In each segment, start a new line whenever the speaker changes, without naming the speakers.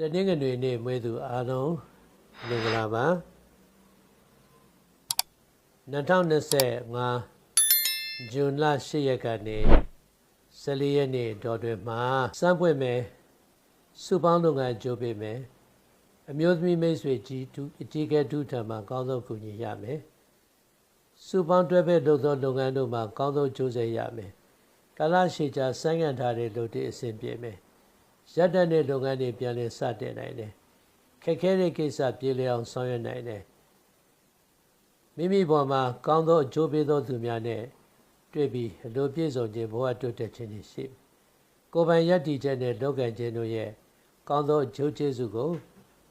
တနင်္ဂနွေနေ့မွေးသူအားလုံးမင်္ဂလာပါ2025ဇွန်လ10ရက်ကနေ14ရက်နေ့တော်တွင်မှာစမ်းပွင့်မယ်စုပေါင်းလုပ်ငန်းကြိုးပေးမယ်အမျိုးသမီးမိတ်ဆွေကြီးတူအကြီးကဲတူထံမှာကောင်းဆုံးကူညီရမယ်စုပေါင်းတွဲဖက်လုပ်သောလုပ်ငန်းတို့မှာကောင်းဆုံးကြိုးစားရမယ်ကာလရှည်ကြာဆိုင်းငံ့ထားတဲ့လုပ်တဲ့အဆင်ပြေမယ် ရပ်တန့်တဲ့လုပ်ငန်းတွေပြန်လည်စတင်နိုင်တယ်ခက်ခဲတဲ့ကိစ္စပြေလည်အောင်ဆောင်ရွက်နိုင်တယ်မိမိပေါ်မှာကောင်းသောအကျိုးပေးသောသူများနဲ့တွေ့ပြီးအလိုပြည့်စုံခြင်းဘဝတိုးတက်ခြင်းတွေရှိကိုယ်ပိုင်ယက်တီချက်နဲ့လောကံခြင်းတို့ရဲ့ကောင်းသောအကျိုးကျေးဇူးကို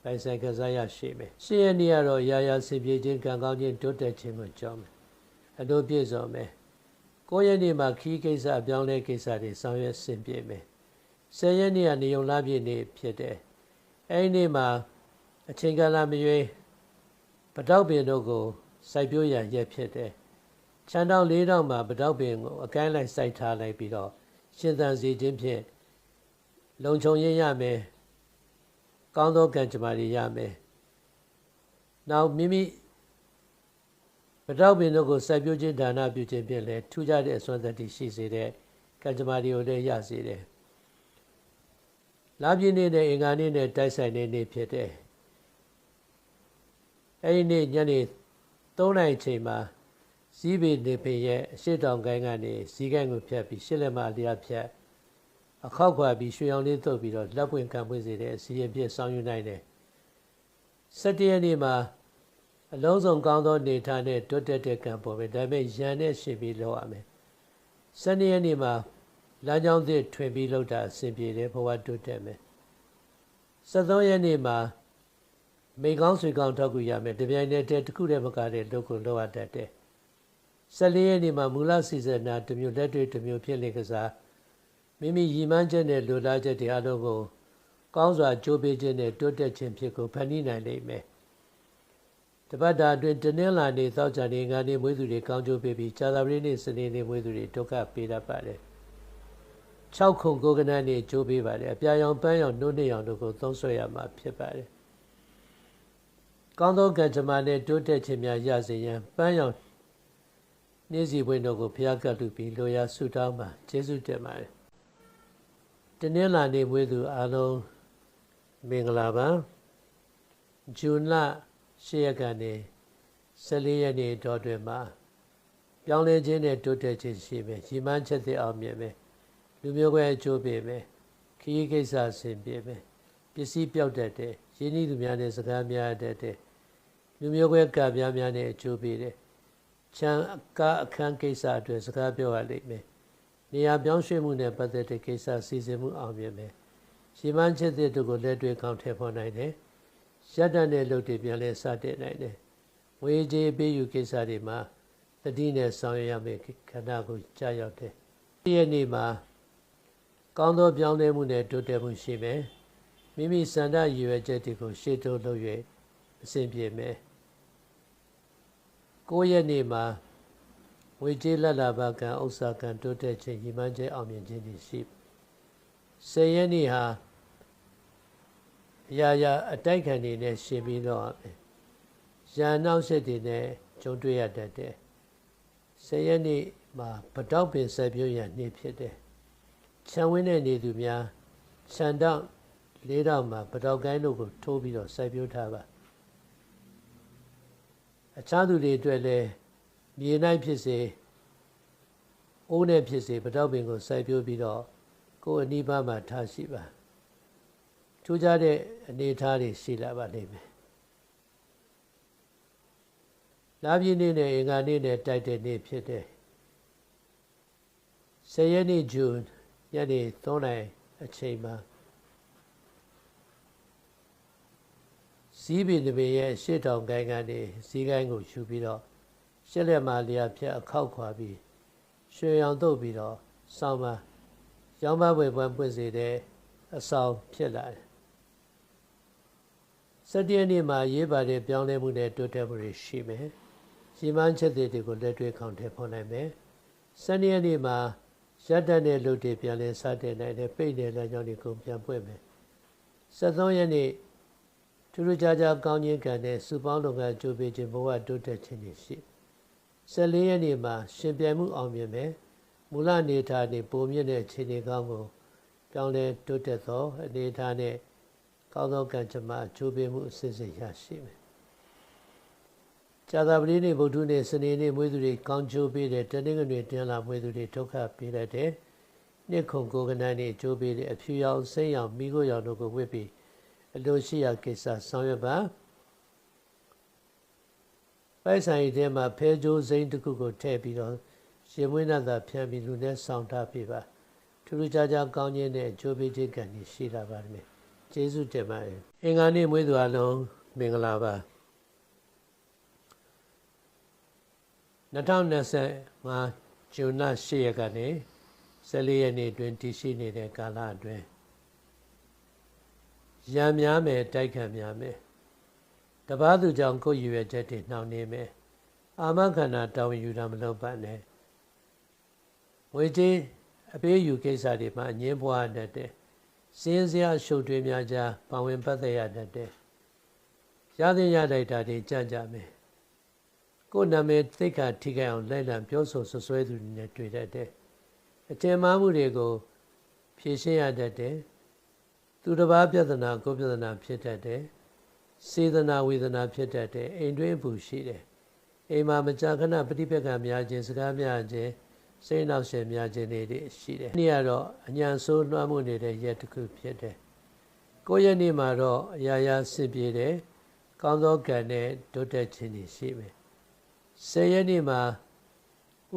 ပိုင်ဆိုင်ကစားရရှိမယ်ရှင်းရနေရတော့ရာရာစင်ပြေခြင်းကံကောင်းခြင်းတိုးတက်ခြင်းကိုကြောင်းမယ်အလိုပြည့်စုံမယ်ကိုယ့်ရဲ့နေမှာခီးကိစ္စအပြောင်းလဲကိစ္စတွေဆောင်ရွက်ဆင်ပြေမယ် ဆယ်ရက်နေ့ကနေုံလာပြည့်နေ့ဖြစ်တယ်အဲဒီနေ့မှာအချိန်ကာလမရွေးပတောက်ပင်တို့ကိုစိုက်ပျိုးရန်ရက်ဖြစ်တယ်ချမ်းတောင်းလေးတောင်းမှာပတောက်ပင်ကိုအကိုင်းလိုက်စိုက်ထားလိုက်ပြီးတော့ရှင်သန်စီခြင်းဖြင့်လုံခြုံရေးရမယ်ကောင်းသောကံကြမ္မာတွေရမယ်နောက်မိမိပတောက်ပင်တို့ကိုစိုက်ပျိုးခြင်းဒါနပြုခြင်းဖြင့်လည်းထူးခြားတဲ့အစွမ်းသတ္တိရှိစေတဲ့ကံကြမ္မာတွေကိုလည်းရစေတယ် လာပြည့်နေ့နဲ့အင်္ဂါနေ့နဲ့တိုက်ဆိုင်တဲ့နေ့ဖြစ်တယ်အဲဒီနေ့ညနေ3နိုင်ချိန်မှာဇီးပေနေပင်ရဲ့အရှိတောင်ကိုင်းကနေဇီးကိုင်းကိုဖြတ်ပြီးရှစ်လက်မအလျားဖြတ်အခောက်ခွာပြီးရွှေအောင်လေးတုပ်ပြီးတော့လက်ပွင့်ခံပွင့်စေတဲ့အစီရင်ပြည့်ဆောင်ယူနိုင်တယ်။၁၇ရက်နေ့မှာအလုံးစုံကောင်းသောနေထားနဲ့တွတ်တက်တဲ့ကံပေါ်ပဲဒါပေမဲ့ရန်နဲ့ရှင်ပြီးလောက်ရမယ်။၁၂ရက်နေ့မှာ လမ်းကြောင်းသစ်ထွင်ပြီးလောက်တာအဆင်ပြေတယ်ဘဝတွတ်တက်မယ်။၁၃ရက်နေ့မှာမိကောင်းဆွေကောင်းထောက်ကူရမယ်တပြိုင်တည်းတခုတည်းမကတဲ့လုပ်ကိုလောက်ရတတ်တယ်14ရက်နေ့မှာမူလစီစဉ်တာတစ်မျိုးလက်တွေ့တစ်မျိုးဖြစ်လေကစားမိမိရည်မှန်းချက်နဲ့လိုလားချက်တွေအလုံးကိုကောင်းစွာကြိုးပေးခြင်းနဲ့တိုးတက်ခြင်းဖြစ်ကိုဖန်တီးနိုင်လိမ့်မယ်တပတ်တာအတွင်းတနင်္လာနေ့သောကြာနေ့ငါနေ့မွေးသူတွေကောင်းကျိုးပေးပြီးကြာသပတေးနေ့စနေနေ့မွေးသူတွေဒုက္ခပေးတတ်ပါတယ် 6ခုကိုကနန်းနေ့ကြိုးပေးပါတယ်အပြာရောင်ပန်းရောင်နှုတ်နှစ်ရောင်တို့ကိုသုံးဆွဲရမှာဖြစ်ပါတယ်ကောင်းသောကံကြမ္မာနဲ့တိုးတက်ခြင်းများရစေရန်ပန်းရောင်နေ့စီပွင့်တို့ကိုဖျားကပ်လူပြီးလိုရာဆုတောင်းပါကျေးဇူးတင်ပါတယ်တနင်္လာနေ့မွေးသူအားလုံးမင်္ဂလာပါဇွန်လ10ရက်ကနေ14ရက်နေ့တော်တွင်မှာပြောင်းလဲခြင်းနဲ့တိုးတက်ခြင်းရှိမယ်ရီမန်းချက်တဲ့အောင်မြင်မယ် လူမျိုးကွဲအကျိုးပေးမယ်ခရီးကိစ္စဆင်ပြေမယ်ပစ္စည်းပြောက်တတ်တယ်ရင်းနှီးသူများနဲ့စကားများတတ်တယ်လူမျိုးကွဲကပြားများနဲ့အကျိုးပေးတယ်ချမ်းကားအခန်းကိစ္စအတွက်စကားပြောရလိမ့်မယ်။နေရာပြောင်းရွှေ့မှုနဲ့ပတ်သက်တဲ့ကိစ္စစီစဉ်မှုအောင်မြင်မယ်။ရှင်းမန်းချက်တဲ့တို့ကိုလက်တွေ့ကောင်းထည့်ဖော်နိုင်တယ်။ရပ်တန့်တဲ့လုပ်တွေပြန်လဲစတင်နိုင်တယ်။ဝေးကြီးပေးယူကိစ္စတွေမှာတတိနဲ့ဆောင်ရွက်ရမယ့်ခန္ဓာကိုကြာရောက်တယ်။ဒီရက်နေ့မှာ ကောင်းသောပြောင်းလဲမှုနဲ့တိုးတက်မှုရှိမယ်။မိမိစန္ဒရည်ရွယ်ချက်တွေကိုရှေ့တိုးလုပ်၍အဆင်ပြေမယ်။9ရက်နေ့မှာဝေကျေးလက်လာဘကံဥစ္စာကံတိုးတက်ခြင်းညီမခြင်းအောင်မြင်ခြင်းတွေရှိ10ရက်နေ့ဟာအရာရာအတိုက်ခံနေနဲ့ရှင်ပြီးတော့ရန်နောက်ဆက်တွေနဲ့ကြုံတွေ့ရတတ်တယ်10ရက်နေ့မှာပတောက်ပင်ဆက်ပြည့်ရနေ့ဖြစ်တယ် ခြံဝင်းတဲ့နေသူများခြံတောက်လေးတောက်မှာပတောက်ကိုင်းတို့ကိုထိုးပြီးတော့ဆက်ပြည့်ထားပါအခြားသူတွေအတွက်လည်းမြေ၌ဖြစ်စေအိုးနဲ့ဖြစ်စေပတောက်ပင်ကိုစိုက်ပျိုးပြီးတော့ကိုယ်အနိဗ္ဗာန်မှာထားရှိပါထူးခြားတဲ့အနေအထားတွေရှိလာပါလိမ့်မယ်လာပြည့်နေ့နဲ့အင်္ဂါနေ့နဲ့တိုက်တဲ့နေ့ဖြစ်တယ်ဆယ်ရက်နေ့ဇွန် ညနေ3နာရီအချိန်မှာဇီးပင်တပင်ရဲ့ရှစ်တောင်ကိုင်းကနေဇီးကိုင်းကိုယူပြီးတော့ရှစ်လက်မလျာဖြတ်အခောက်ခွာပြီးရွှေရောင်တုပ်ပြီးတော့စောင်းမရောင်းမဝယ်ပွဲပွင့်စေတဲ့အဆောင်ဖြစ်လာတယ်စတည့်နေ့မှာရေးပါတဲ့ပြောင်းလဲမှုနဲ့တိုးတက်မှုတွေရှိမယ်။ရီမန်းချက်တွေကိုလက်တွေ့ခေါင်းထည့်ဖော်နိုင်မယ်။စနေနေ့မှာ ရတ္တနဲ့လူတွေပြန်လဲစတဲ့နိုင်တဲ့ပိတ်တဲ့လမ်းကြောင်းတွေကိုပြန်ပွင့်မယ်။73ရက်နေ့ထူးထူးခြားခြားကောင်းခြင်းကံနဲ့စုပေါင်းလုပ်ငန်းကြိုးပေးခြင်းဘဝတိုးတက်ခြင်းတွေရှိ14ရက်နေ့မှာရှင်ပြိုင်မှုအောင်မြင်မယ်မူလအနေထားနေပုံမြင့်တဲ့ခြေနေကောင်းကိုပြောင်းလဲတိုးတက်သောအနေထားနဲ့ကောင်းသောကံကြမ္မာကြိုးပေးမှုအစစ်စစ်ရရှိမယ် ဇာတာပတိနေ့ဗုဒ္ဓနေ့စနေနေ့မွေးသူတွေကောင်းချိုးပေးတယ်တနင်္ဂနွေတင်လာမွေးသူတွေဒုက္ခပေးလိုက်တယ်နှစ်ခုကိုကနန်းနေ့ချိုးပေးတယ်အဖြူရောင်စိမ့်ရောင်မိခိုးရောင်တို့ကိုဝစ်ပြီးအလိုရှိရာကိစ္စဆောင်ရွက်ပါပိုက်ဆိုင်ထဲမှာဖဲကြိုးစိမ့်တစ်ခုကိုထည့်ပြီးတော့ရှင်မွေးနာသာဖြန့်ပြီးလူနဲ့ဆောင်ထားပေးပါထူးထူးခြားခြားကောင်းခြင်းနဲ့အကျိုးပေးခြင်းကံကြီးရှိလာပါမယ်ကျေးဇူးတင်ပါတယ်အင်္ဂါနေ့မွေးသူအလုံးမင်္ဂလာပါ 2025ဇွန်လ10ရက်ကနေ14ရက်နေ့တွင်တည်ရှိနေတဲ့ကာလအတွင်းရံများမယ်တိုက်ခံများမယ်တပားသူကြောင့်ကိုယ်ရည်ရွယ်ချက်တွေနှောင့်နှေးမယ်အာမခန္ဓာတောင်းယူတာမလုပ်ပါနဲ့ဝေကြီးအပေးယူကိစ္စတွေမှာအငင်းပွားတတ်တယ်စင်းစရာရှုပ်ထွေးများကြားပါဝင်ပတ်သက်ရတတ်တယ်ရသင့်ရတိုက်တာတွေကြံ့ကြမယ် ကိုယ်နာမည်သိက္ခာထိခိုက်အောင်လိုက်လံပြောဆိုဆွဆွဲသူတွေနဲ့တွေ့တတ်တယ်အထင်မှားမှုတွေကိုဖြေရှင်းရတတ်တယ်သူတစ်ပါးပြဿနာကိုပြဿနာဖြစ်တတ်တယ်စေတနာဝေဒနာဖြစ်တတ်တယ်အိမ်တွင်းဘူးရှိတယ်အိမ်မှာမကြာခဏပဋိပက္ခများခြင်းစကားများခြင်းစိတ်နောက်ရှင်များခြင်းတွေရှိတယ်။နေ့ကတော့အညာဆိုးလွှမ်းမိုးနေတဲ့ရက်တစ်ခုဖြစ်တယ်။ကိုယ့်ရက်နေ့မှာတော့အရာရာဆင်ပြေတယ်။ကောင်းသောကံနဲ့တိုးတက်ခြင်းတွေရှိမယ်။ ဆယ်ရက်နေ့မှာ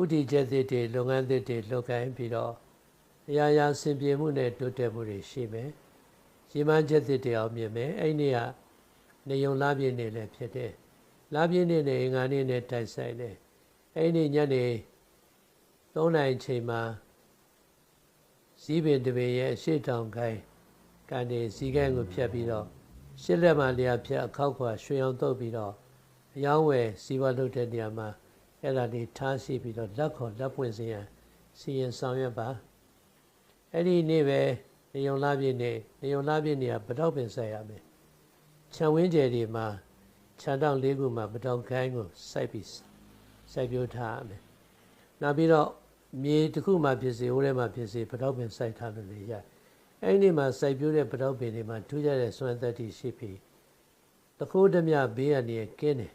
ဥတီချက်သစ်တွေလုပ်ငန်းသစ်တွေလုပ်ကိုင်းပြီးတော့အရာရာဆင်ပြေမှုနဲ့တိုးတက်မှုတွေရှိမယ်။ရီမန်းချက်သစ်တွေအောင်မြင်မယ်။အဲ့ဒီကနေုံလာပြည့်နေလည်းဖြစ်တယ်။လာပြည့်နေနဲ့အင်္ဂါနေ့နဲ့တိုက်ဆိုင်တယ်။အဲ့ဒီညနေ3နိုင်ချိန်မှာဇီးပင်တပင်ရဲ့ရှေ့တောင်ကိုင်းကနေဇီးကိုင်းကိုဖြတ်ပြီးတော့ရှစ်လက်မှလျာဖြတ်အခောက်ခွာရွှေအောင်တုပ်ပြီးတော့ အယောင်းဝယ်စီးပွားလုပ်တဲ့နေရာမှာအဲ့ဒါလေးထားရှိပြီးတော့လက်ခေါ်လက်ပွင့်စရန်စီရင်ဆောင်ရွက်ပါအဲ့ဒီနေ့ပဲနေုံလာပြည့်နေ့နေုံလာပြည့်နေ့ကပတောက်ပင်ဆက်ရမယ်ခြံဝင်းကျယ်တွေမှာခြံတောင်လေးခုမှာပတောက်ကိုင်းကိုစိုက်ပြီးစိုက်ပျိုးထားရမယ်နောက်ပြီးတော့မြေတစ်ခုမှဖြစ်စေဟိုထဲမှာဖြစ်စေပတောက်ပင်စိုက်ထားလို့လေရအဲ့ဒီမှာစိုက်ပျိုးတဲ့ပတောက်ပင်တွေမှာထူးခြားတဲ့စွမ်းသက်တည်ရှိပြီးတခိုးဓမြဘေးကနေကင်းတယ်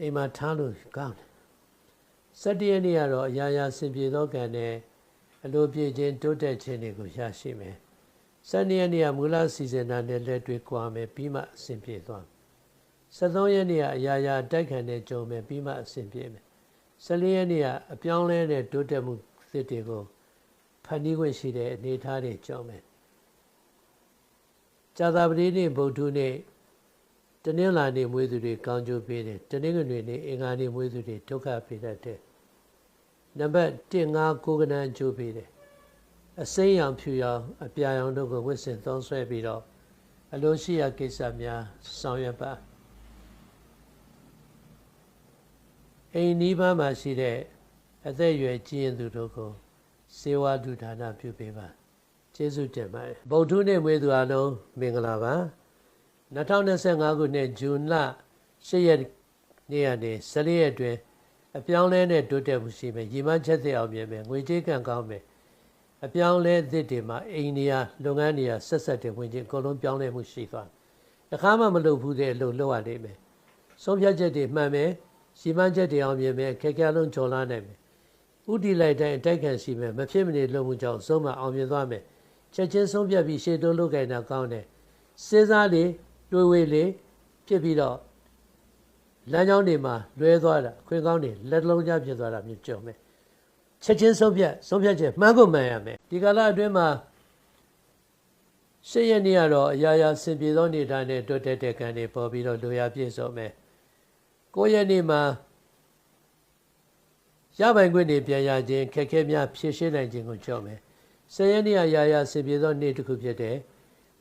အိမ်မှာထားလို့ကောင်းတယ်စတ္တရနေ့ကတော့အရာရာစင်ပြေသောကံနဲ့အလိုပြည့်ခြင်းတိုးတက်ခြင်းတွေကိုရရှိမယ်စတ္တရနေ့ကမူလစီစဉ်တာနဲ့လက်တွေ့ကွာမယ်ပြီးမှအစဉ်ပြေသွား73ရက်နေ့ကအရာရာတိုက်ခံတဲ့ကြုံမယ်ပြီးမှအစဉ်ပြေမယ်14ရက်နေ့ကအပြောင်းလဲတဲ့တိုးတက်မှုသစ်တွေကိုဖန်တီးခွင့်ရှိတဲ့အနေအထားတွေကြောင်းမယ်ဇာတာပတိနေ့ဗုဒ္ဓနေ့ တနင်္လာနေ့မွေးသူတွေကောင်းကျိုးပေးတယ်တနင်္ဂနွေနေ့အင်္ဂါနေ့မွေးသူတွေဒုက္ခပေးတတ်တယ်နံပါတ်1 5ကိုကနန်းကျိုးပေးတယ်အစိမ်းရောင်ဖြူရောင်အပြာရောင်တို့ကိုဝစ်စင်သုံးဆွဲပြီးတော့အလိုရှိရာကိစ္စများဆောင်ရွက်ပါအိမ်နီးပါးမှာရှိတဲ့အသက်အရွယ်ကြီးရင်သူတို့ကိုစေဝါဒုဒါနပြုပေးပါကျေးဇူးတင်ပါတယ်ဗုဒ္ဓနေ့မွေးသူအလုံးမင်္ဂလာပါ 2025ခုနှစ်ဇွန်လ10ရက်နေ့ကနေ14ရက်အတွင်းအပြောင်းလဲနဲ့တိုးတက်မှုရှိမယ်ရီမန်းချက်သိအောင်မြင်မယ်ငွေကြေးကံကောင်းမယ်အပြောင်းလဲသစ်တွေမှာအိမ်နေရာလုပ်ငန်းနေရာဆက်ဆက်တဲ့ဝင်ချင်းအကုန်လုံးပြောင်းလဲမှုရှိသွားတခါမှမလုပ်ဘူးတဲ့အလုပ်လုပ်ရလိမ့်မယ်ဆုံးဖြတ်ချက်တွေမှန်မယ်စီမံချက်တွေအောင်မြင်မယ်ခက်ခဲလုံးကျော်လာနိုင်မယ်ဥတီလိုက်တိုင်းအတိုက်ခံရှိမယ်မဖြစ်မနေလုပ်မှုကြောင့်ဆုံးမအောင်မြင်သွားမယ်ချက်ချင်းဆုံးဖြတ်ပြီးရှေ့တိုးလုပ်ကြတာကောင်းတယ်စဉ်းစားလေ တွေးဝေးလေဖြစ်ပြီးတော့လမ်းကြောင်းတွေမှာလွဲသွားတာခွင်ကောင်းတွေလက်လုံးကြားဖြစ်သွားတာမျိုးကြုံမယ်ချက်ချင်းဆုံးဖြတ်ဆုံးဖြတ်ချက်မှန်ကုန်မှန်ရမယ်ဒီကာလအတွင်းမှာရှေ့ရနေ့ကတော့အရာရာစင်ပြေသောနေထိုင်နဲ့တွတ်တက်တဲ့ကံတွေပေါ်ပြီးတော့လူရပြည့်စုံမယ်9ရက်နေ့မှာရပိုင်ခွင့်တွေပြန်ရခြင်းခက်ခဲများဖြည့်ရှင်းနိုင်ခြင်းကိုကြောက်မယ်10ရက်နေ့အရာရာစင်ပြေသောနေ့တစ်ခုဖြစ်တယ်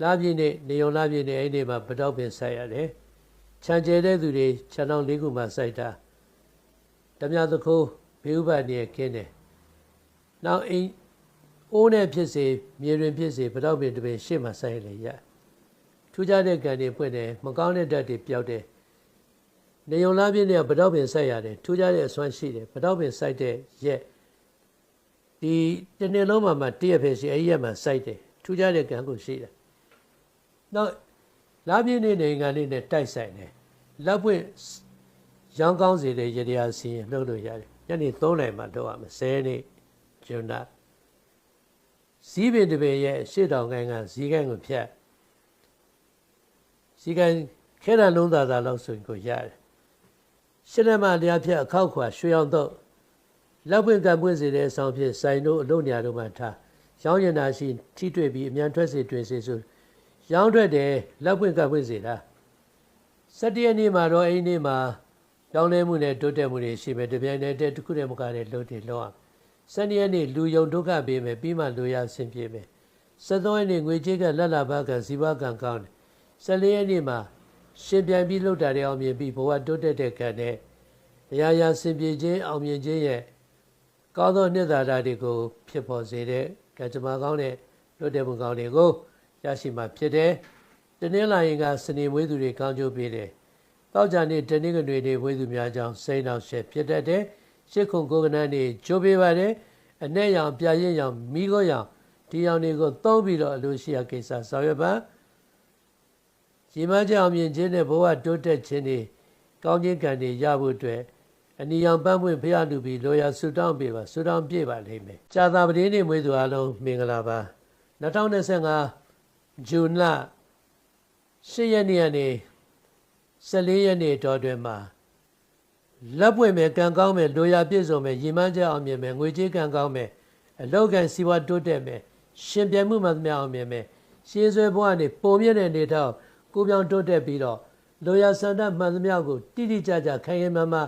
လာပြည့်နေ့နေုံလာပြည့်နေ့အဲ့ဒီမှာပတောက်ပင်ဆက်ရတယ်ခြံကျဲတဲ့သူတွေခြံတော်လေးခုမှာစိုက်တာဓမြသခိုးဘေးဥပဒေကင်းတယ်နောက်အိမ်ဥအိုးနဲ့ဖြစ်စေမြေတွင်ဖြစ်စေဗတော့ပင်တစ်ပင်ရှေ့မှာဆိုင်လေရထူးခြားတဲ့ကံတွေပွင့်တယ်မကောင်းတဲ့ဓာတ်တွေပျောက်တယ်နေုံလားပြင်းတဲ့ဗတော့ပင်ဆိုင်ရတယ်ထူးခြားတဲ့အစွမ်းရှိတယ်ဗတော့ပင်ဆိုင်တဲ့ရက်ဒီတစ်နေ့လုံးမှာမှတည့်ရဖြစ်စီအဲ့ဒီရက်မှာစိုက်တယ်ထူးခြားတဲ့ကံကိုရှိတယ် နောက်လာပြင်းနေနေငံလေးနဲ့တိုက်ဆိုင်တယ်လက်ပွင့်ရောင်းကောင်းစေတဲ့ရတရားစီရင်လှုပ်လို့ရတယ်ညနေ3နိုင်မှလုပ်ရမယ်10နေ့ဂျွန်းနာဇီးပင်တစ်ပင်ရဲ့ရှေ့တောင်ကိုင်းကဇီးကိုင်းကိုဖြတ်ဇီးကိုင်းခဲတံလုံးသာသာလောက်ဆိုရင်ကိုရတယ်ရှင်းလက်မလျာဖြတ်အခောက်ခွာရွှေအောင်တော့လက်ပွင့်ကပွင့်စေတဲ့အဆောင်ဖြစ်ဆိုင်တို့အလုံးညာတို့မှထားရောင်းရင်သာရှိထိတွေ့ပြီးအမြန်ထွက်စေတွေ့စေဆို ရောင်းထွက်တယ်လက်ပွင့်ကပွင့်စေတာစတရနေ့မှာတော့အိမ်နေ့မှာကြောင်းလဲမှုနဲ့တိုးတက်မှုတွေရှိမယ်တပြိုင်တည်းတစ်ခုတည်းမကတဲ့လို့တွေလောက်အောင်စနေရက်နေ့လူယုံဒုက္ခပေးမယ်ပြီးမှလူရဆင်ပြေမယ်73ရက်နေ့ငွေကြေးကလက်လာဘကဇီဝကံကောင်းတယ်14ရက်နေ့မှာရှင်ပြန်ပြီးလှုပ်တာတွေအောင်မြင်ပြီးဘဝတိုးတက်တဲ့ကံနဲ့အရာရာဆင်ပြေခြင်းအောင်မြင်ခြင်းရဲ့ကောင်းသောနှစ်သာရတွေကိုဖြစ်ပေါ်စေတဲ့ကံကြမ္မာကောင်းတဲ့လွတ်တဲ့မှုကောင်းတွေကို ရရှိမှဖြစ်တယ်။တနင်္လာရင်ကစနေမွေးသူတွေကောင်းကျိုးပေးတယ်။တောက်ကြနေ့တနင်္ဂနွေနေ့မွေးသူများကြောင့်စိတ်နောက်ရှက်ဖြစ်တတ်တယ်။ရှစ်ခုကိုကနန်းနေ့ကျိုးပေးပါတယ်။အနဲ့ရောင်ပြရင်ရောင်မိခိုးရောင်ဒီရောင်တွေကိုသုံးပြီးတော့အလိုရှိရာကိစ္စဆောင်ရွက်ပါ။ရေမကြောင်မြင်ခြင်းနဲ့ဘဝတိုးတက်ခြင်းတွေကောင်းခြင်းကံတွေရဖို့အတွက်အနီရောင်ပန်းပွင့်ဖရလူပြီးလောရာဆူတောင်းပေးပါဆူတောင်းပြပါလိမ့်မယ်။ကြာသာပတိနေ့မွေးသူအလုံးမင်္ဂလာပါ2025 ဇွန်လ10ရက်နေ့ကနေ14ရက်နေ့တော်တွင်မှာလက်ပွင့်မယ်ကံကောင်းမယ်လိုရာပြည့်စုံမယ်ရည်မှန်းချက်အောင်မြင်မယ်ငွေကြေးကံကောင်းမယ်အလောက်ကန်စီဝါတိုးတက်မယ်ရှင်ပြိုင်မှုမှသမျှအောင်မြင်မယ်ရှင်းဆွဲဘဝနေပုံမြင့်တဲ့နေတော့ကိုပြောင်တိုးတက်ပြီးတော့လိုရာစန္ဒမှန်သမျှကိုတိတိကျကျခိုင်ခိုင်မာမာ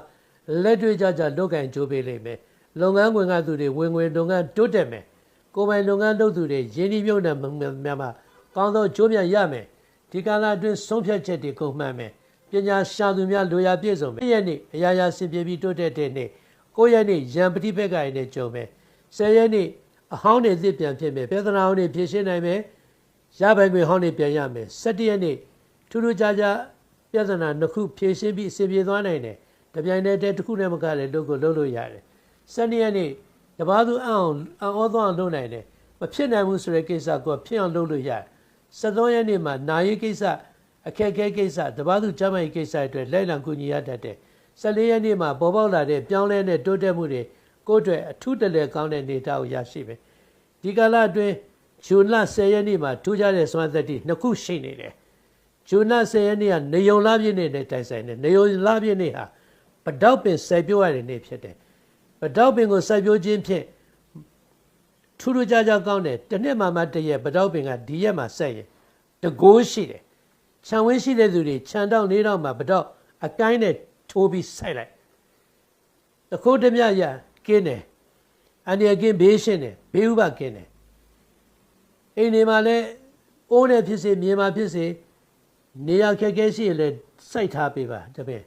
လက်တွေ့ကြကြလုပ်ကင်ကြိုးပေးလိမ့်မယ်လုပ်ငန်းခွင်ကသူတွေဝင်ငွေလုပ်ငန်းတိုးတက်မယ်ကိုယ်ပိုင်လုပ်ငန်းလုပ်သူတွေရင်းနှီးမြှုပ်နှံမှုများမှာ ကောင်းသောကြိုးပြန်ရမယ်ဒီကာလအတွင်းဆုံးဖြတ်ချက်တွေကိုမှန်မယ်ပညာရှာသူများလိုရာပြည့်စုံမယ်ရက်နေ့အရာရာစင်ပြေပြီးတိုးတက်တဲ့နေ့9ရက်နေ့ရံပတိဘက်ကရနဲ့ကြုံမယ်10ရက်နေ့အဟောင်းတွေသစ်ပြန်ဖြစ်မယ်ပြဿနာဟောင်းတွေဖြေရှင်းနိုင်မယ်ရပိုင်ခွေဟောင်းတွေပြန်ရမယ်17ရက်နေ့ထူးထူးခြားခြားပြဿနာနှစ်ခုဖြေရှင်းပြီးအဆင်ပြေသွားနိုင်တယ်တပြိုင်တည်းတစ်ခုနဲ့မကလည်းလုပ်ကိုလုပ်လို့ရတယ်12ရက်နေ့တပားသူအအောင်အောသွားအောင်လုပ်နိုင်တယ်မဖြစ်နိုင်ဘူးဆိုတဲ့ကိစ္စကိုဖြစ်အောင်လုပ်လို့ရတယ် 73ရက်နေ့မှာနာရေးကိစ္စအခက်အခဲကိစ္စတပားသူကျမ်းမာရေးကိစ္စအတွက်လိုက်လံကူညီရတတ်တယ်14ရက်နေ့မှာပေါ်ပေါက်လာတဲ့ပြောင်းလဲတဲ့တိုးတက်မှုတွေကိုယ့်အတွက်အထူးတလဲကောင်းတဲ့နေသားကိုရရှိမယ်ဒီကာလအတွင်းဂျွန်လ10ရက်နေ့မှာထူးခြားတဲ့စွမ်းသက်တည်နှစ်ခုရှိနေတယ်ဂျွန်လ10ရက်နေ့ကနေယုံလာပြည့်နေ့နဲ့တိုင်ဆိုင်တယ်နေယုံလာပြည့်နေ့ဟာပတောက်ပင်စိုက်ပျိုးရတဲ့နေ့ဖြစ်တယ်ပတောက်ပင်ကိုစိုက်ပျိုးခြင်းဖြင့် ထူးထူးခြားခြားကောင်းတယ်တစ်နှစ်မှမှတရက်ပတောက်ပင်ကဒီရက်မှာဆက်ရင်တကိုးရှိတယ်ခြံဝင်းရှိတဲ့သူတွေခြံတောက်လေးတော့မှပတောက်အကိုင်းနဲ့ထိုးပြီးစိုက်လိုက်တခိုးတမြရကင်းတယ်အန္တရာယ်ကင်းဘေးရှင်းတယ်ဘေးဥပကင်းတယ်အိမ်နေမှာလည်းအိုးနဲ့ဖြစ်စေမြေမှာဖြစ်စေနေရာခက်ခဲရှိရင်လည်းစိုက်ထားပေးပါတပည့်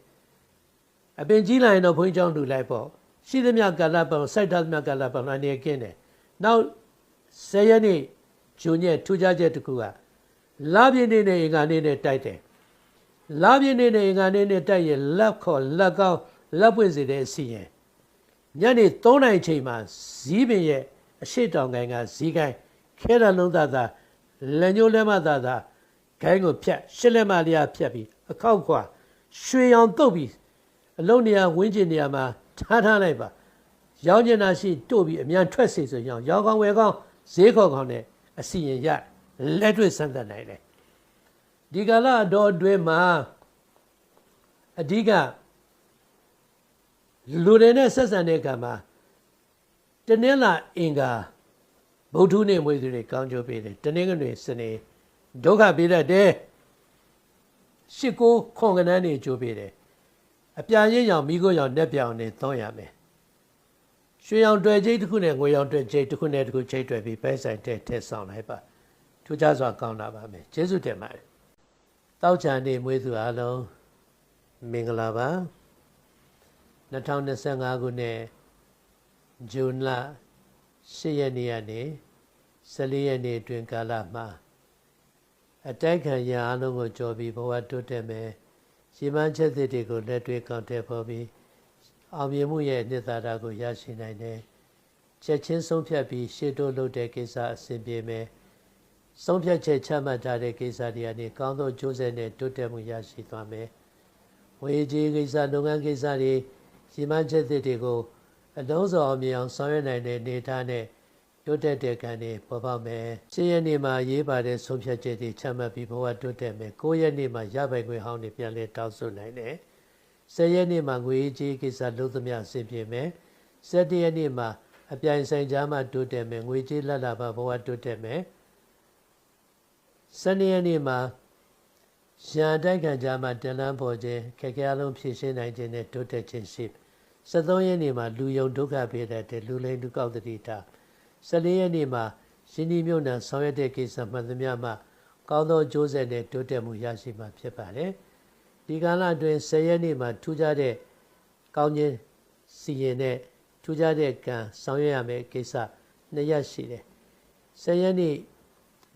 အပင်ကြီးလာရင်တော့ဘုန်းကြီးကျောင်းလှူလိုက်ပေါ့ရှိသမျှကာလပတ်စိုက်ထားသမျှကာလပတ်အနေကင်းတယ် နောက်10ရက်နေ့ဂျုံရဲ့ထူးခြားချက်တစ်ခုကလာပြင်းနေနဲ့အင်္ဂါနေ့နဲ့တိုက်တယ်လာပြင်းနေနဲ့အင်္ဂါနေ့နဲ့တိုက်ရင်လက်ခေါ်လက်ကောင်းလက်ပွင့်စေတဲ့အစီရင်ညနေ3နာရီချိန်မှာဇီးပင်ရဲ့အရှိတောင်ကိုင်းကဇီးကိုင်းခဲရလုံးသားသားလက်ညှိုးလက်မသားသားဂိုင်းကိုဖြတ်ရှစ်လက်မလျာဖြတ်ပြီးအခောက်ခွာရွှေရောင်တုတ်ပြီးအလုံးနေရာဝင်းကျင်နေရာမှာထားထားလိုက်ပါ ရောင်းကျင်တာရှိတို့ပြီးအမြန်ထွက်စေဆိုရင်ရောင်းကောင်းဝယ်ကောင်းဈေးခေါ်ကောင်းနဲ့အစီရင်ရလက်တွေ့စမ်းသပ်နိုင်တယ်ဒီကလာတော်အတွင်းမှာအဓိကလူတွေနဲ့ဆက်ဆံတဲ့အခါမှာတနင်္လာအင်္ဂါဗုဒ္ဓနေ့မွေးသူတွေကောင်းကျိုးပေးတယ်တနင်္ဂနွေစနေဒုက္ခပေးတတ်တယ်ရှစ်ကိုခွန်ကနန်းနေကျိုးပေးတယ်အပြာရင်းရောင်မိခိုးရောင်နဲ့ပြောင်နေသုံးရမယ် ရွှေရောင်တွေ့ချိတ်တစ်ခုနဲ့ငွေရောင်တွေ့ချိတ်တစ်ခုနဲ့တစ်ခုချိတ်တွေ့ပြီးပဲဆိုင်တဲ့ထည့်ဆောင်လိုက်ပါထူးခြားစွာကောင်းလာပါမယ်ကျေးဇူးတင်ပါတယ်တောက်ချန်နေမွေးသူအားလုံးမင်္ဂလာပါ2025ခုနှစ်ဇွန်လ10ရက်နေ့ကနေ14ရက်နေ့အတွင်းကာလမှာအတိုက်ခံရအလုံးကိုကြော်ပြီးဘဝတိုးတက်မယ်ရှင်းမှန်းချက်သစ်တွေကိုလက်တွေ့ကောက်တဲ့ပေါ်ပြီး အောင်မြင်မှုရဲ့နှစ်သာရကိုရရှိနိုင်တယ်ချက်ချင်းဆုံးဖြတ်ပြီးရှေ့တိုးလုပ်တဲ့ကိစ္စအဆင်ပြေမယ်ဆုံးဖြတ်ချက်ချမှတ်ထားတဲ့ကိစ္စတွေကနေကောင်းသောကြိုးစားနဲ့တိုးတက်မှုရရှိသွားမယ်ဝေကြီးကိစ္စလုပ်ငန်းကိစ္စတွေရှင်းမှန်းချက်သစ်တွေကိုအလုံးစုံအောင်မြင်အောင်ဆောင်ရွက်နိုင်တဲ့နေသားနဲ့တိုးတက်တဲ့ကံတွေပေါ်ပေါက်မယ်။ရှင်းရက်နေ့မှာရေးပါတဲ့ဆုံးဖြတ်ချက်တွေချမှတ်ပြီးဘဝတိုးတက်မယ်။ကိုးရက်နေ့မှာရပိုင်ခွင့်ဟောင်းတွေပြန်လဲတောင်းဆိုနိုင်တယ်။ ဆယ်ရက်နေ့မှာငွေကြီးကိစ္စလုံးသမျှအဆင်ပြေမယ်။ဆယ်တရက်နေ့မှာအပြိုင်ဆိုင်ကြားမှာတိုးတက်မယ်။ငွေကြီးလက်လာပါဘဝတိုးတက်မယ်။ဆယ်ရက်နေ့မှာရန်တိုက်ခံကြားမှာတန်လန်းပေါ်ခြင်းခက်ခဲအလုံးဖြည့်ရှင်းနိုင်ခြင်းနဲ့တိုးတက်ခြင်းရှိ73ရက်နေ့မှာလူယုံဒုက္ခပေးတဲ့လူလိမ်လူကောက်တတိတာ14ရက်နေ့မှာရှင်ဒီမြို့နယ်ဆောင်ရွက်တဲ့ကိစ္စမှန်သမျှမှာကောင်းသောကြိုးစားနဲ့တိုးတက်မှုရရှိမှာဖြစ်ပါတယ် ဒီကာလအတွင်း10ရက်နေ့မှာထူးခြားတဲ့ကောင်းခြင်းစီရင်တဲ့ထူးခြားတဲ့ကံဆောင်ရွက်ရမယ့်ကိစ္စနှစ်ရက်ရှိတယ်10ရက်နေ့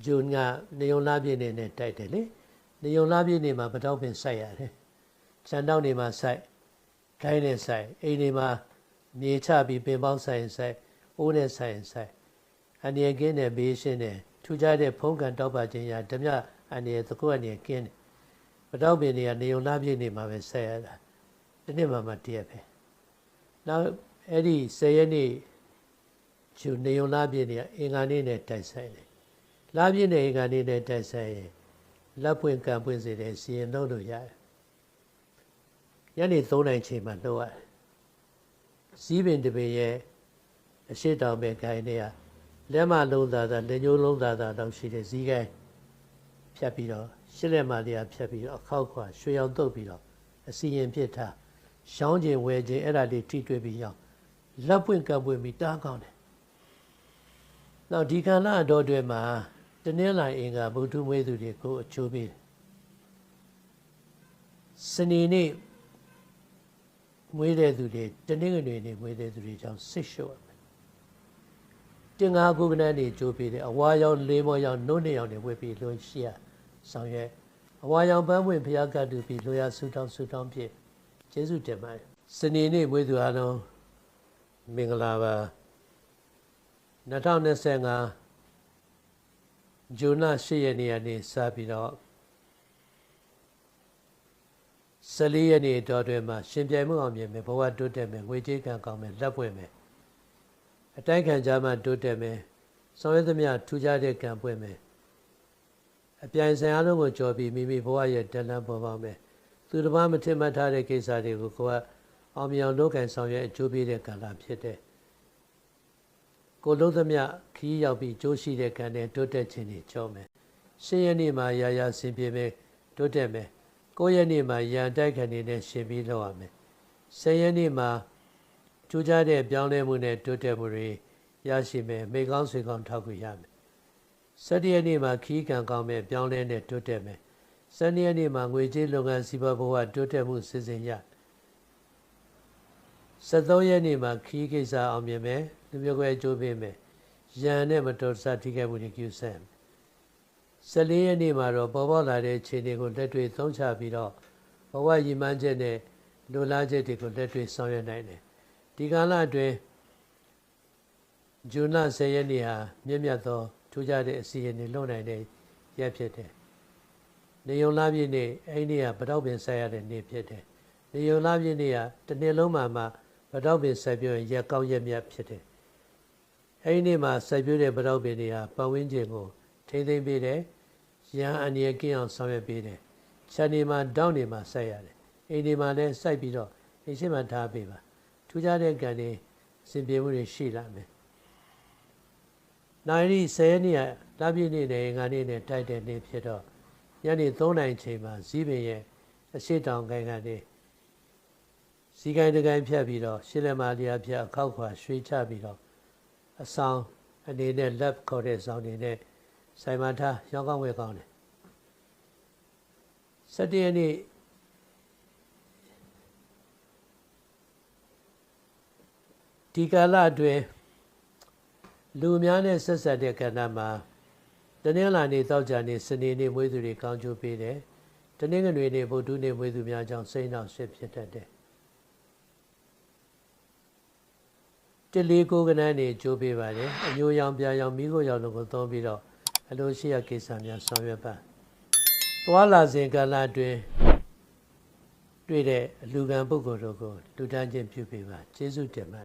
ဂျွန်ကနေုံလာပြည့်နေနဲ့တိုက်တယ်လေနေုံလာပြည့်နေမှာပတောက်ပင်စိုက်ရတယ်ခြံတောက်နေမှာစိုက်ခိုင်းနေဆိုင်အိမ်တွေမှာမြေချပြီးပင်ပေါင်းဆိုင်ဆိုင်အိုးနဲ့ဆိုင်ဆိုင်အန္တရာယ်ကင်းတဲ့ဘေးရှင်းတဲ့ထူကြတဲ့ဖုံးကန်တောက်ပါခြင်းရာဓမြအန္တရာယ်သကုအန္တရာယ်ကင်းတယ်ပ တောက်ပင်တွေကနေုံလာပြည့်နေမှာပဲဆက်ရတာဒီနေ့မှမှတည့်ရပဲနောက်အဲ့ဒီ၁၀ရက်နေ့ကျူနေုံလာပြည့်နေအင်္ဂါနေ့နဲ့တိုက်ဆိုင်တယ်လာပြည့်နေအင်္ဂါနေ့နဲ့တိုက်ဆိုင်ရင်လက်ပွင့်ကံပွင့်စေတဲ့စီရင်လုံးလို့ရတယ်ညနေ3နိုင်ချိန်မှာလှုပ်ရတယ်စည်းပင်တပင်ရဲ့အရှိတောင်ပဲခိုင်းနေရလက်မလုံးသားသားလက်ညှိုးလုံးသားသားတော့ရှိတဲ့ဇီးကိုင်းဖြတ်ပြီးတော့ ရှစ်လက်မလေးဖြတ်ပြီးတော့အခောက်ခွာရွှေရောင်တုပ်ပြီးတော့အစီရင်ဖြစ်ထားရှောင်းခြင်းဝဲခြင်းအဲ့ဒါလေးထိတွေ့ပြီးရောက်လက်ပွင့်ကပ်ပွင့်ပြီးတားကောင်းတယ်။နောက်ဒီကံလာတော်တွေမှာတနင်္လာအင်္ဂါဗုဒ္ဓမွေးသူတွေကိုအချိုးပေးတယ်။စနေနေ့မွေးတဲ့သူတွေတနင်္ဂနွေနေ့မွေးတဲ့သူတွေကြောင့်စိတ်ရှုပ်ရမယ်တင်ငါကုကနန်းနေကြိုးပေးတယ်အဝါရောင်လေးမောရောင်နှုတ်နေရောင်တွေဝေပြီးလွန်ရှိရ ဆောင်ရွက်အဝါရောင်ပန်းပွင့်ဘုရားကတူပြီးလိုရဆူတောင်းဆူတောင်းဖြစ်ကျေးဇူးတင်ပါတယ်စနေနေ့မွေးသူအားလုံးမင်္ဂလာပါ2025ဇွန်လ10ရက်နေ့ကနေစပြီးတော့14ရက်နေ့တော်တွင်မှာရှင်ပြိုင်မှုအောင်မြင်မယ်ဘဝတိုးတက်မယ်ငွေကြေးကံကောင်းမယ်လက်ပွင့်မယ်အတိုင်းခံကြမှာတိုးတက်မယ်ဆောင်ရွက်သမျှထူးခြားတဲ့ကံပွင့်မယ် အပြိုင်ဆိုင်အားလုံးကိုကြော်ပြီးမိမိဘဝရဲ့တလန်းပေါ်ပေါက်မယ်သူတစ်ပါးမထင်မှတ်ထားတဲ့ကိစ္စတွေကိုကိုယ်ကအောင်မြင်အောင်လုပ်ကင်ဆောင်ရွက်အကျိုးပေးတဲ့ကံလာဖြစ်တဲ့ကိုလုံးသမျှခီးရောက်ပြီးကြိုးရှိတဲ့ကံနဲ့တိုးတက်ခြင်းတွေကြောမယ်ရှင်းရနေ့မှာရာရာဆင်ပြေမယ်တိုးတက်မယ်9ရက်နေ့မှာရန်တိုက်ခံနေတဲ့ရှင်ပြီးလောက်ရမယ်10ရက်နေ့မှာထူးခြားတဲ့ပြောင်းလဲမှုနဲ့တိုးတက်မှုတွေရရှိမယ်မိကောင်းဆွေကောင်းထောက်ကူရမယ် 17ရက်နေ့မှာခီးကံကောင်းမယ်ပြောင်းလဲနဲ့တိုးတက်မယ်12ရက်နေ့မှာငွေကြေးလုပ်ငန်းစီးပွားဘဝတိုးတက်မှုစီစဉ်ရ73ရက်နေ့မှာခီးကိစ္စအောင်မြင်မယ်လူမျိုးကွဲကြိုးပေးမယ်ရန်နဲ့မတော်တဆထိခိုက်မှုတွေကျူးဆဲမယ်14ရက်နေ့မှာတော့ပေါ်ပေါက်လာတဲ့ခြေတွေကိုလက်တွေ့သုံးချပြီးတော့ဘဝရည်မှန်းချက်နဲ့လိုလားချက်တွေကိုလက်တွေ့ဆောင်ရွက်နိုင်တယ်ဒီကာလအတွင်းဇွန်လ10ရက်နေ့ဟာမြင့်မြတ်သော ထူးခြားတဲ့အစီအစဉ်တွေလုပ်နိုင်တဲ့ရက်ဖြစ်တယ်နေုံလာပြည့်နေ့အဲ့ဒီကဗတောက်ပင်ဆက်ရတဲ့နေ့ဖြစ်တယ်နေုံလာပြည့်နေ့ကတစ်နေ့လုံးမှာမှဗတောက်ပင်ဆက်ပြရင်ရက်ကောင်းရက်မြတ်ဖြစ်တယ်အဲ့ဒီနေ့မှာဆက်ပြတဲ့ဗတောက်ပင်တွေဟာပတ်ဝန်းကျင်ကိုထိမ့်သိမ့်ပေးတယ်ရန်အန္တရာယ်ကင်းအောင်ဆောင်ရွက်ပေးတယ်ခြံနေမှာတောင်းနေမှာစိုက်ရတယ်အိမ်နေမှာလည်းစိုက်ပြီးတော့အိမ်ရှိမှထားပေးပါထူးခြားတဲ့ကံတွေစင်ပြေမှုတွေရှိလာမယ် နိုင်ရီ10ရက်နေ့ကလပြည့်နေ့နဲ့ငါနေ့နဲ့တိုက်တဲ့နေ့ဖြစ်တော့ညနေ3နိုင်ချိန်မှာဇီးပင်ရဲ့အရှိတောင်ကိုင်းကနေဇီးကိုင်းတကိုင်းဖြတ်ပြီးတော့ရှစ်လက်မာလျာဖြတ်အခောက်ခွာရွှေချပြီးတော့အဆောင်အနေနဲ့လက်ခေါ်တဲ့ဆောင်နေနဲ့ဆိုင်မထားရောင်းကောင်းဝယ်ကောင်းတယ်စတရနေ့ဒီကာလအတွင်း လူအများနဲ့ဆက်ဆက်တဲ့ကဏ္ဍမှာတနင်္လာနေ့တောက်ကြနေ့စနေနေ့မွေးသူတွေကောင်းကျိုးပေးတယ်တနင်္ဂနွေနေ့ဗုဒ္ဓနေ့မွေးသူများကြောင့်စိတ်နှောက်ရှက်ဖြစ်တတ်တယ်တလေးကိုကနန်းနေကြိုးပေးပါတယ်အမျိုးရောင်ပြာရောင်မိခိုးရောင်တို့ကိုသုံးပြီးတော့အလိုရှိရကိစ္စများဆောင်ရွက်ပါသွားလာစဉ်ကာလအတွင်းတွေ့တဲ့အလူကံပုဂ္ဂိုလ်တို့ကိုလူတန်းချင်းပြုပေးပါကျေးဇူးတင်ပါတယ်